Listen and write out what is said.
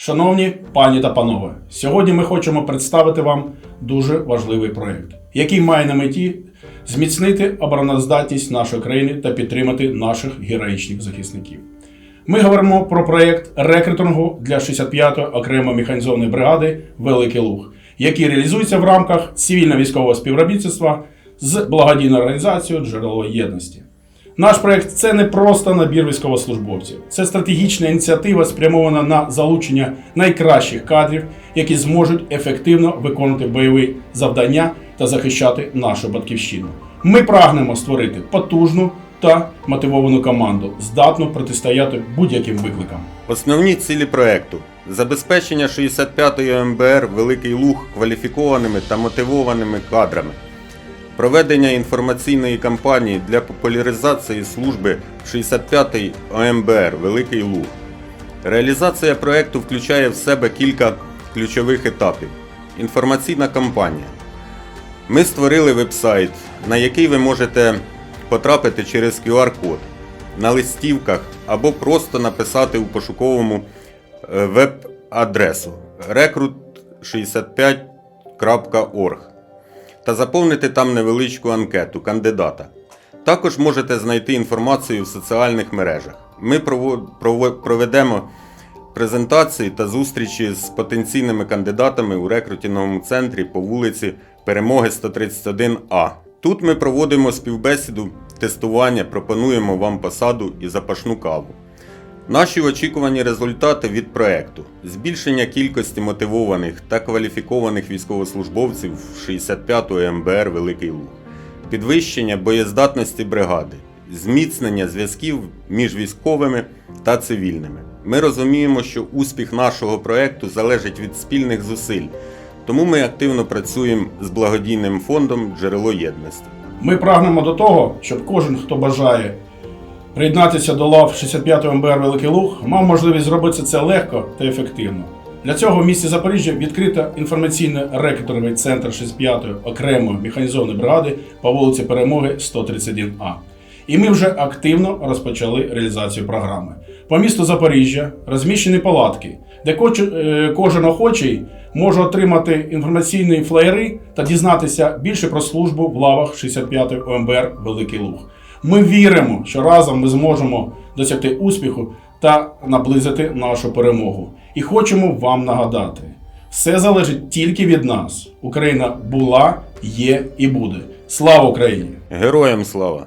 Шановні пані та панове, сьогодні ми хочемо представити вам дуже важливий проєкт, який має на меті зміцнити обороноздатність нашої країни та підтримати наших героїчних захисників. Ми говоримо про проєкт рекрутингу для 65-ї окремої механізованої бригади Великий Луг, який реалізується в рамках цивільно-військового співробітництва з благодійною організацією Джерело єдності. Наш проект це не просто набір військовослужбовців, це стратегічна ініціатива, спрямована на залучення найкращих кадрів, які зможуть ефективно виконувати бойові завдання та захищати нашу батьківщину. Ми прагнемо створити потужну та мотивовану команду, здатну протистояти будь-яким викликам. Основні цілі проекту забезпечення 65-ї МБР Великий Луг кваліфікованими та мотивованими кадрами, проведення інформаційної кампанії для популяризації служби 65-ї ОМБР Великий Луг. Реалізація проекту включає в себе кілька ключових етапів. Інформаційна кампанія. Ми створили веб-сайт, на який ви можете потрапити через QR-код на листівках або просто написати у пошуковому е, веб-адресу recruit65.org та заповнити там невеличку анкету кандидата. Також можете знайти інформацію в соціальних мережах. Ми проведемо презентації та зустрічі з потенційними кандидатами у рекрутинговому центрі по вулиці Перемоги 131А. Тут ми проводимо співбесіду, тестування, пропонуємо вам посаду і запашну каву. Наші очікувані результати від проекту: збільшення кількості мотивованих та кваліфікованих військовослужбовців 65-ї МБР Великий Луг, підвищення боєздатності бригади, зміцнення зв'язків між військовими та цивільними. Ми розуміємо, що успіх нашого проекту залежить від спільних зусиль, тому ми активно працюємо з благодійним фондом Джерело єдності. Ми прагнемо до того, щоб кожен, хто бажає приєднатися до лав 65-го МБР Великий Луг, мав можливість зробити це легко та ефективно. Для цього в місті Запоріжжя відкрито інформаційно-рекрутерний центр 65-ї окремої механізованої бригади по вулиці Перемоги 131А. І ми вже активно розпочали реалізацію програми. По місту Запоріжжя розміщені палатки, де е, кожен охочий може отримати інформаційні флеєри та дізнатися більше про службу в лавах 65-ї ОМБР Великий Луг. Ми віримо, що разом ми зможемо досягти успіху та наблизити нашу перемогу. І хочемо вам нагадати: все залежить тільки від нас. Україна була, є і буде. Слава Україні! Героям слава!